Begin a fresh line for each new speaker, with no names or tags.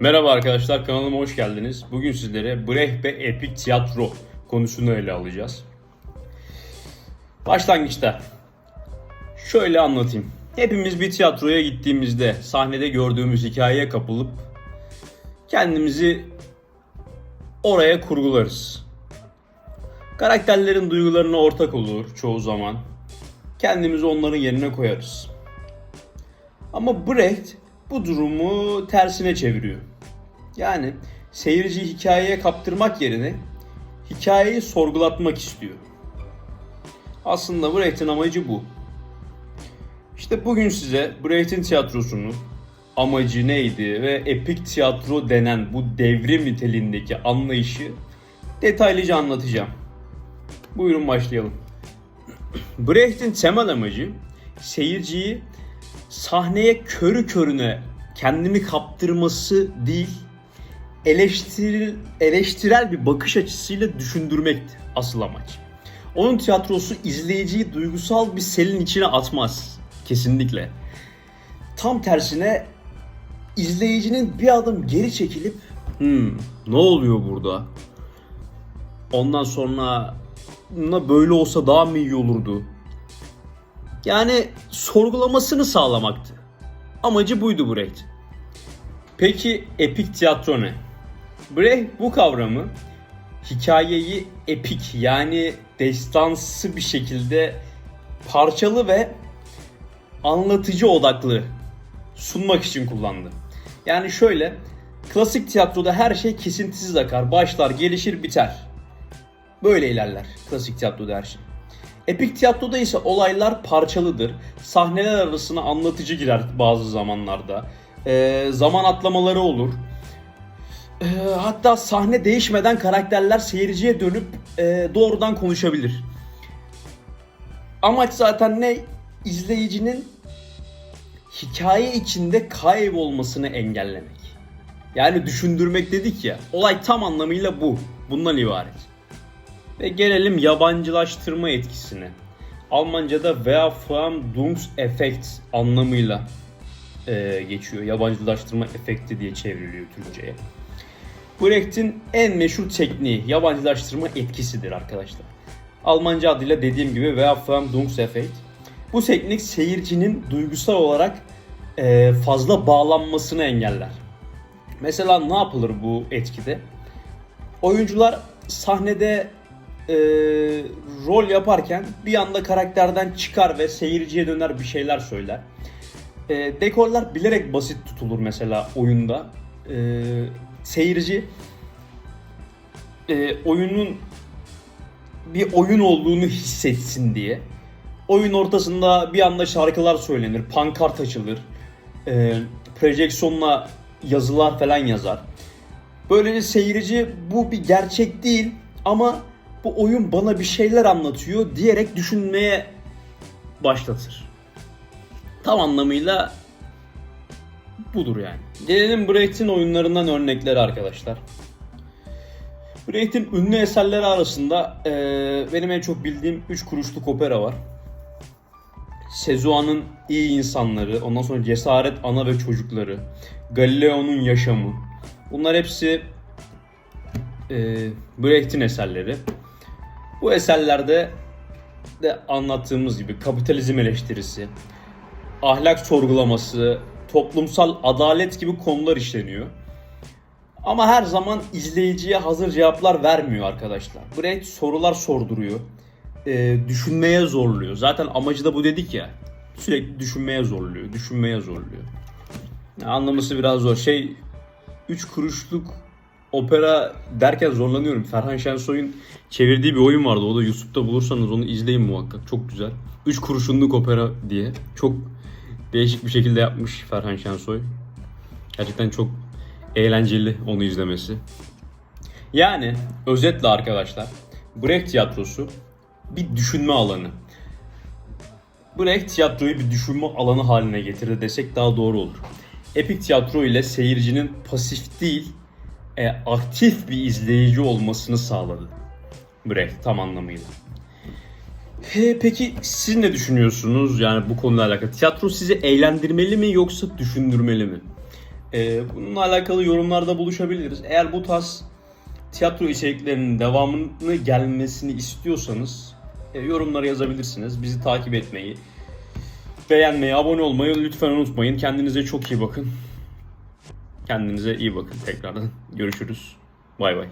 Merhaba arkadaşlar kanalıma hoş geldiniz. Bugün sizlere Brecht ve Epik Tiyatro konusunu ele alacağız. Başlangıçta şöyle anlatayım. Hepimiz bir tiyatroya gittiğimizde sahnede gördüğümüz hikayeye kapılıp kendimizi oraya kurgularız. Karakterlerin duygularına ortak olur çoğu zaman. Kendimizi onların yerine koyarız. Ama Brecht bu durumu tersine çeviriyor. Yani seyirciyi hikayeye kaptırmak yerine hikayeyi sorgulatmak istiyor. Aslında Brecht'in amacı bu. İşte bugün size Brecht'in tiyatrosunu amacı neydi ve epik tiyatro denen bu devrim niteliğindeki anlayışı detaylıca anlatacağım. Buyurun başlayalım. Brecht'in temel amacı seyirciyi sahneye körü körüne kendini kaptırması değil, eleştirel, eleştirel bir bakış açısıyla düşündürmekti asıl amaç. Onun tiyatrosu izleyiciyi duygusal bir selin içine atmaz. Kesinlikle. Tam tersine izleyicinin bir adım geri çekilip hmm, ne oluyor burada? Ondan sonra "Na böyle olsa daha mı iyi olurdu? Yani sorgulamasını sağlamaktı. Amacı buydu Brecht. Peki epik tiyatro ne? Brecht bu kavramı hikayeyi epik yani destansı bir şekilde parçalı ve anlatıcı odaklı sunmak için kullandı. Yani şöyle klasik tiyatroda her şey kesintisiz akar. Başlar, gelişir, biter. Böyle ilerler klasik tiyatroda her şey. Epik tiyatroda ise olaylar parçalıdır. Sahneler arasına anlatıcı girer bazı zamanlarda. Ee, zaman atlamaları olur. Ee, hatta sahne değişmeden karakterler seyirciye dönüp e, doğrudan konuşabilir. Amaç zaten ne? İzleyicinin hikaye içinde kaybolmasını engellemek. Yani düşündürmek dedik ya. Olay tam anlamıyla bu. Bundan ibaret. Ve gelelim yabancılaştırma etkisine. Almanca'da Verfremdungseffekt anlamıyla e, geçiyor. Yabancılaştırma efekti diye çevriliyor Türkçe'ye. Brecht'in en meşhur tekniği yabancılaştırma etkisidir arkadaşlar. Almanca adıyla dediğim gibi Verfremdungseffekt. Bu teknik seyircinin duygusal olarak e, fazla bağlanmasını engeller. Mesela ne yapılır bu etkide? Oyuncular sahnede e, rol yaparken bir anda karakterden çıkar ve seyirciye döner bir şeyler söyler. E, dekorlar bilerek basit tutulur mesela oyunda. E, seyirci e, oyunun bir oyun olduğunu hissetsin diye. Oyun ortasında bir anda şarkılar söylenir, pankart açılır, e, projeksiyonla yazılar falan yazar. Böylece seyirci bu bir gerçek değil ama bu oyun bana bir şeyler anlatıyor diyerek düşünmeye başlatır. Tam anlamıyla budur yani. Gelelim Brecht'in oyunlarından örnekler arkadaşlar. Brecht'in ünlü eserleri arasında eee, benim en çok bildiğim 3 kuruşluk opera var. Sezua'nın iyi insanları, ondan sonra Cesaret Ana ve Çocukları, Galileo'nun yaşamı. Bunlar hepsi eee Brecht'in eserleri. Bu eserlerde de anlattığımız gibi kapitalizm eleştirisi, ahlak sorgulaması, toplumsal adalet gibi konular işleniyor. Ama her zaman izleyiciye hazır cevaplar vermiyor arkadaşlar. Brecht sorular sorduruyor. Ee, düşünmeye zorluyor. Zaten amacı da bu dedik ya. Sürekli düşünmeye zorluyor. Düşünmeye zorluyor. Ya anlaması biraz zor. Şey 3 kuruşluk opera derken zorlanıyorum. Ferhan Şensoy'un çevirdiği bir oyun vardı. O da YouTube'da bulursanız onu izleyin muhakkak. Çok güzel. 3 kuruşunluk opera diye. Çok değişik bir şekilde yapmış Ferhan Şensoy. Gerçekten çok eğlenceli onu izlemesi. Yani özetle arkadaşlar Brecht tiyatrosu bir düşünme alanı. Brecht tiyatroyu bir düşünme alanı haline getirdi desek daha doğru olur. Epik tiyatro ile seyircinin pasif değil, e, aktif bir izleyici olmasını sağladı. Brecht tam anlamıyla. He, peki siz ne düşünüyorsunuz yani bu konuyla alakalı? Tiyatro sizi eğlendirmeli mi yoksa düşündürmeli mi? Ee, bununla alakalı yorumlarda buluşabiliriz. Eğer bu tarz tiyatro içeriklerinin devamını gelmesini istiyorsanız e, yorumlara yazabilirsiniz. Bizi takip etmeyi, beğenmeyi, abone olmayı lütfen unutmayın. Kendinize çok iyi bakın. Kendinize iyi bakın tekrardan. Görüşürüz. Bay bay.